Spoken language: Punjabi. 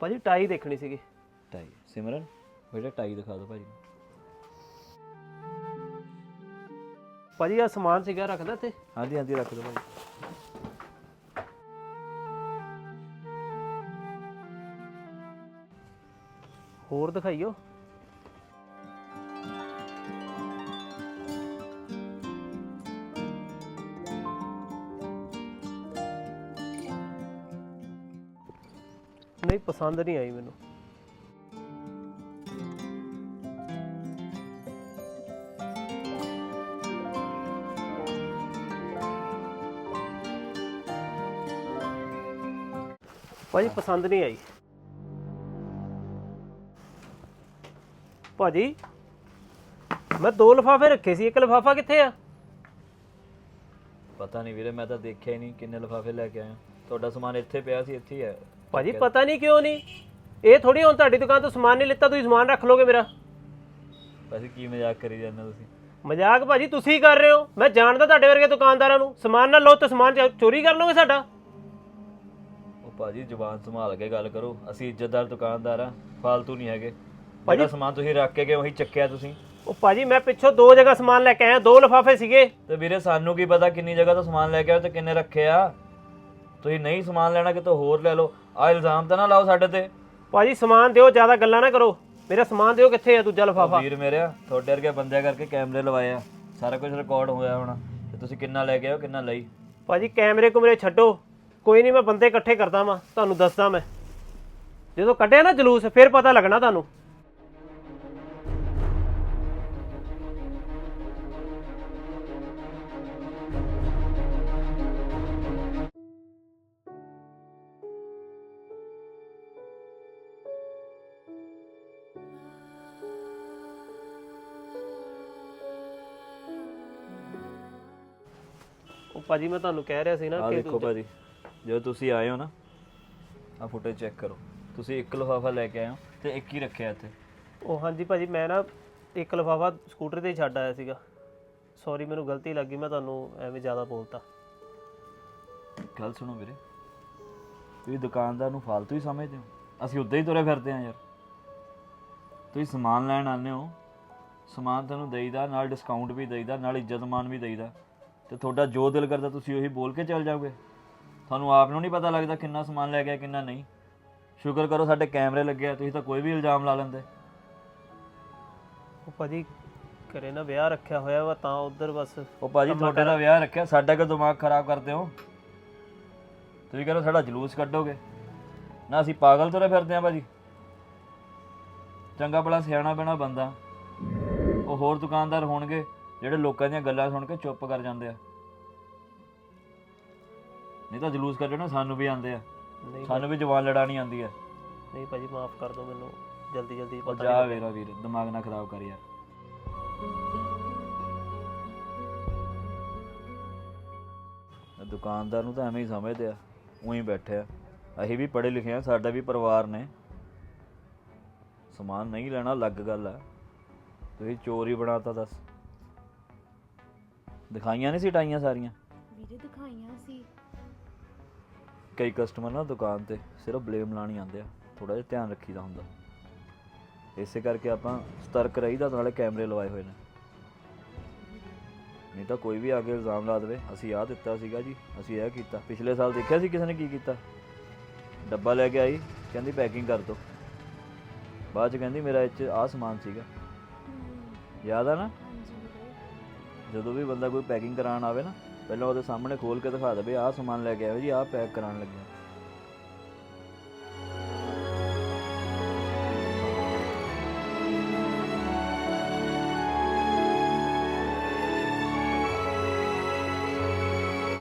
ਭਾਜੀ ਟਾਈ ਦੇਖਣੀ ਸੀਗੀ। ਟਾਈ ਸਿਮਰਨ ਬੇਟਾ ਟਾਈ ਦਿਖਾ ਦਿਓ ਭਾਜੀ। ਭਾਜੀ ਆ ਸਮਾਨ ਸੀਗਾ ਰੱਖਦਾ ਤੇ ਹਾਂਜੀ ਹਾਂਜੀ ਰੱਖ ਦਿਓ ਭਾਜੀ। ਹੋਰ ਦਿਖਾਈਓ। ਨਹੀਂ ਪਸੰਦ ਨਹੀਂ ਆਈ ਮੈਨੂੰ ਭਾਜੀ ਪਸੰਦ ਨਹੀਂ ਆਈ ਭਾਜੀ ਮੈਂ ਦੋ ਲਫਾਫੇ ਰੱਖੇ ਸੀ ਇੱਕ ਲਫਾਫਾ ਕਿੱਥੇ ਆ ਪਤਾ ਨਹੀਂ ਵੀਰੇ ਮੈਂ ਤਾਂ ਦੇਖਿਆ ਹੀ ਨਹੀਂ ਕਿੰਨੇ ਲਿਫਾਫੇ ਲੈ ਕੇ ਆਏ ਹੋ ਤੁਹਾਡਾ ਸਮਾਨ ਇੱਥੇ ਪਿਆ ਸੀ ਇੱਥੇ ਹੀ ਹੈ ਭਾਜੀ ਪਤਾ ਨਹੀਂ ਕਿਉਂ ਨਹੀਂ? ਇਹ ਥੋੜੀ ਹੁਣ ਤੁਹਾਡੀ ਦੁਕਾਨ ਤੋਂ ਸਮਾਨ ਨਹੀਂ ਲਿੱਤਾ ਤੁਸੀਂ ਸਮਾਨ ਰੱਖ ਲੋਗੇ ਮੇਰਾ। ਵੈਸੇ ਕੀ ਮਜ਼ਾਕ ਕਰੀ ਜਾਂਦੇ ਹੋ ਤੁਸੀਂ? ਮਜ਼ਾਕ ਭਾਜੀ ਤੁਸੀਂ ਕਰ ਰਹੇ ਹੋ। ਮੈਂ ਜਾਣਦਾ ਤੁਹਾਡੇ ਵਰਗੇ ਦੁਕਾਨਦਾਰਾਂ ਨੂੰ। ਸਮਾਨ ਨਾ ਲਓ ਤੇ ਸਮਾਨ ਚ- ਚੋਰੀ ਕਰ ਲਓਗੇ ਸਾਡਾ। ਉਹ ਭਾਜੀ ਜ਼ੁਬਾਨ ਸੰਭਾਲ ਕੇ ਗੱਲ ਕਰੋ। ਅਸੀਂ ਇੱਜ਼ਤਦਾਰ ਦੁਕਾਨਦਾਰ ਆ ਫਾਲਤੂ ਨਹੀਂ ਹੈਗੇ। ਭਾਜੀ ਸਮਾਨ ਤੁਸੀਂ ਰੱਖ ਕੇ ਗਏ ਉਹੀ ਚੱਕਿਆ ਤੁਸੀਂ। ਉਹ ਭਾਜੀ ਮੈਂ ਪਿੱਛੋਂ ਦੋ ਜਗ੍ਹਾ ਸਮਾਨ ਲੈ ਕੇ ਆਇਆ ਦੋ ਲਫਾਫੇ ਸੀਗੇ। ਤੇ ਵੀਰੇ ਸਾਨੂੰ ਕੀ ਪਤਾ ਕਿੰਨੀ ਜਗ੍ਹਾ ਤੋਂ ਸਮਾਨ ਲੈ ਕੇ ਆਏ ਤੇ ਕਿੰਨੇ ਰੱਖੇ ਆ। ਤੁਸੀਂ ਨਹੀਂ ਸਮਾਨ ਲੈਣਾ ਕਿਤੋਂ ਹੋਰ ਲੈ ਲਓ। ਆ ਇਲਜ਼ਾਮ ਤਾਂ ਨਾ ਲਾਓ ਸਾਡੇ ਤੇ। ਭਾਜੀ ਸਮਾਨ ਦਿਓ ਜ਼ਿਆਦਾ ਗੱਲਾਂ ਨਾ ਕਰੋ। ਮੇਰਾ ਸਮਾਨ ਦਿਓ ਕਿੱਥੇ ਆ ਦੂਜਾ ਲਫਾਫਾ? ਵੀਰ ਮੇਰਿਆ ਤੁਹਾਡੇ ਵਰਗੇ ਬੰਦਿਆਂ ਕਰਕੇ ਕੈਮਰੇ ਲਵਾਏ ਆ। ਸਾਰਾ ਕੁਝ ਰਿਕਾਰਡ ਹੋਇਆ ਹੋਣਾ। ਤੇ ਤੁਸੀਂ ਕਿੰਨਾ ਲੈ ਕੇ ਹੋ ਕਿੰਨਾ ਲਈ? ਭਾਜੀ ਕੈਮਰੇ ਕੁਮਰੇ ਛੱਡੋ। ਕੋਈ ਨਹੀਂ ਮੈਂ ਬੰਦੇ ਇਕੱਠੇ ਕਰਦਾ ਵਾਂ। ਤੁਹਾਨੂੰ ਦੱਸਦਾ ਮੈਂ। ਜਦੋਂ ਕੱਢਿਆ ਨਾ ਜਲੂਸ ਫਿਰ ਪਤਾ ਲੱਗਣਾ ਤੁਹਾਨੂੰ। ਉਹ ਭਾਜੀ ਮੈਂ ਤੁਹਾਨੂੰ ਕਹਿ ਰਿਹਾ ਸੀ ਨਾ ਆ ਕਿ ਦੇਖੋ ਭਾਜੀ ਜਦੋਂ ਤੁਸੀਂ ਆਏ ਹੋ ਨਾ ਆ ਫੁਟੇਜ ਚੈੱਕ ਕਰੋ। ਤੁਸੀਂ ਇੱਕ ਲਿਫਾਫਾ ਲੈ ਕੇ ਆਏ ਹੋ ਤੇ ਇੱਕ ਹੀ ਰੱਖਿਆ ਇੱਥੇ। ਉਹ ਹਾਂਜੀ ਭਾਜੀ ਮੈਂ ਨਾ ਇੱਕ ਲਫਾਫਾ ਸਕੂਟਰ ਤੇ ਹੀ ਛੱਡ ਆਇਆ ਸੀਗਾ। ਸੌਰੀ ਮੈਨੂੰ ਗਲਤੀ ਲੱਗੀ ਮੈਂ ਤੁਹਾਨੂੰ ਐਵੇਂ ਜ਼ਿਆਦਾ ਬੋਲਤਾ। ਗੱਲ ਸੁਣੋ ਵੀਰੇ ਤੁਸੀਂ ਦੁਕਾਨਦਾਰ ਨੂੰ ਫਾਲਤੂ ਹੀ ਸਮਝਦੇ ਹੋ। ਅਸੀਂ ਉੱਦਾਂ ਹੀ ਤੁਰੇ ਫਿਰਦੇ ਆ ਯਾਰ। ਤੁਸੀਂ ਸਮਾਨ ਲੈਣ ਆਉਂਦੇ ਹੋ ਸਮਾਨ ਤੁਹਾਨੂੰ ਦੇਈਦਾ ਨਾਲ ਡਿਸਕਾਊਂਟ ਵੀ ਦੇਈਦਾ ਨਾਲ ਇੱਜ਼ਤ ਮਾਨ ਵੀ ਦੇਈਦਾ। ਤੇ ਤੁਹਾਡਾ ਜੋ ਦਿਲ ਕਰਦਾ ਤੁਸੀਂ ਉਹੀ ਬੋਲ ਕੇ ਚੱਲ ਜਾਓਗੇ। ਤੁਹਾਨੂੰ ਆਪ ਨੂੰ ਨਹੀਂ ਪਤਾ ਲੱਗਦਾ ਕਿੰਨਾ ਸਮਾਨ ਲੈ ਆਏ, ਕਿੰਨਾ ਨਹੀਂ। ਸ਼ੁਕਰ ਕਰੋ ਸਾਡੇ ਕੈਮਰੇ ਲੱਗੇ ਆ ਤੁਸੀਂ ਤਾਂ ਕੋਈ ਵੀ ਇਲਜ਼ਾਮ ਲਾ ਲੈਂਦੇ। ਉਹ ਭਾਜੀ ਘਰੇ ਨਾ ਵਿਆਹ ਰੱਖਿਆ ਹੋਇਆ ਵਾ ਤਾਂ ਉਧਰ ਬਸ ਉਹ ਭਾਜੀ ਤੁਹਾਡੇ ਦਾ ਵਿਆਹ ਰੱਖਿਆ ਸਾਡਾ ਕਿ ਦਿਮਾਗ ਖਰਾਬ ਕਰਦੇ ਹੋ? ਤੁਸੀਂ ਕਹਿੰਦੇ ਸਾਡਾ ਜਲੂਸ ਕੱਢੋਗੇ। ਨਾ ਅਸੀਂ ਪਾਗਲ ਤੁਰੇ ਫਿਰਦੇ ਆ ਭਾਜੀ। ਚੰਗਾ ਭਲਾ ਸਿਆਣਾ ਬਣਾ ਬੰਦਾ। ਉਹ ਹੋਰ ਦੁਕਾਨਦਾਰ ਹੋਣਗੇ। ਜਿਹੜੇ ਲੋਕਾਂ ਦੀਆਂ ਗੱਲਾਂ ਸੁਣ ਕੇ ਚੁੱਪ ਕਰ ਜਾਂਦੇ ਆ। ਨਹੀਂ ਤਾਂ ਜਲੂਸ ਕੱਢਣਾ ਸਾਨੂੰ ਵੀ ਆਉਂਦੇ ਆ। ਨਹੀਂ ਸਾਨੂੰ ਵੀ ਜਵਾਨ ਲੜਾਣੀ ਆਉਂਦੀ ਆ। ਨਹੀਂ ਭਾਜੀ ਮਾਫ ਕਰ ਦਿਓ ਮੈਨੂੰ। ਜਲਦੀ ਜਲਦੀ ਉਹ ਪਤਾ ਜਾ ਨਹੀਂ ਵੀਰ ਦਿਮਾਗ ਨਾ ਖਰਾਬ ਕਰ ਯਾਰ। ਇਹ ਦੁਕਾਨਦਾਰ ਨੂੰ ਤਾਂ ਐਵੇਂ ਹੀ ਸਮਝਦੇ ਆ ਉਹੀ ਬੈਠੇ ਆ। ਅਸੀਂ ਵੀ ਪੜ੍ਹੇ ਲਿਖੇ ਆ ਸਾਡਾ ਵੀ ਪਰਿਵਾਰ ਨੇ। ਸਮਾਨ ਨਹੀਂ ਲੈਣਾ ਅਲੱਗ ਗੱਲ ਆ। ਤੁਸੀਂ ਚੋਰੀ ਬਣਾਤਾ ਦੱਸ। ਦਿਖਾਈਆਂ ਨਹੀਂ ਸੀ ਟਾਈਆਂ ਸਾਰੀਆਂ? ਵੀਰੇ ਦਿਖਾਈਆਂ ਸੀ। ਕਈ ਕਸਟਮਰ ਨਾ ਦੁਕਾਨ ਤੇ ਸਿਰਫ ਬਲੇਮ ਲਾਣੀ ਆਉਂਦੇ ਆ ਥੋੜਾ ਜਿਹਾ ਧਿਆਨ ਰੱਖੀਦਾ ਹੁੰਦਾ। ਇਸੇ ਕਰਕੇ ਆਪਾਂ ਸਤਰਕ ਰਹੀਦਾ ਨਾਲੇ ਕੈਮਰੇ ਲਵਾਏ ਹੋਏ ਨੇ। ਨਹੀਂ ਤਾਂ ਕੋਈ ਵੀ ਆ ਕੇ ਇਲਜ਼ਾਮ ਲਾ ਦੇਵੇ ਅਸੀਂ ਆਹ ਦਿੱਤਾ ਸੀਗਾ ਜੀ ਅਸੀਂ ਇਹ ਕੀਤਾ। ਪਿਛਲੇ ਸਾਲ ਦੇਖਿਆ ਸੀ ਕਿਸੇ ਨੇ ਕੀ ਕੀਤਾ? ਡੱਬਾ ਲੈ ਕੇ ਆਈ ਕਹਿੰਦੀ ਪੈਕਿੰਗ ਕਰ ਦੋ। ਬਾਅਦ ਚ ਕਹਿੰਦੀ ਮੇਰਾ ਚ ਆਹ ਸਮਾਨ ਸੀਗਾ। ਯਾਦ ਆ ਨਾ? ਜਦੋਂ ਵੀ ਬੰਦਾ ਕੋਈ ਪੈਕਿੰਗ ਕਰਾਉਣ ਆਵੇ ਨਾ, ਪਹਿਲਾਂ ਉਹਦੇ ਸਾਹਮਣੇ ਖੋਲ ਕੇ ਦਿਖਾ ਦੇਵੇ, ਆਹ ਸਮਾਨ ਲੈ ਕੇ ਆਵੇ ਜੀ, ਆਹ ਪੈਕ ਕਰਾਉਣ ਲੱਗਿਆ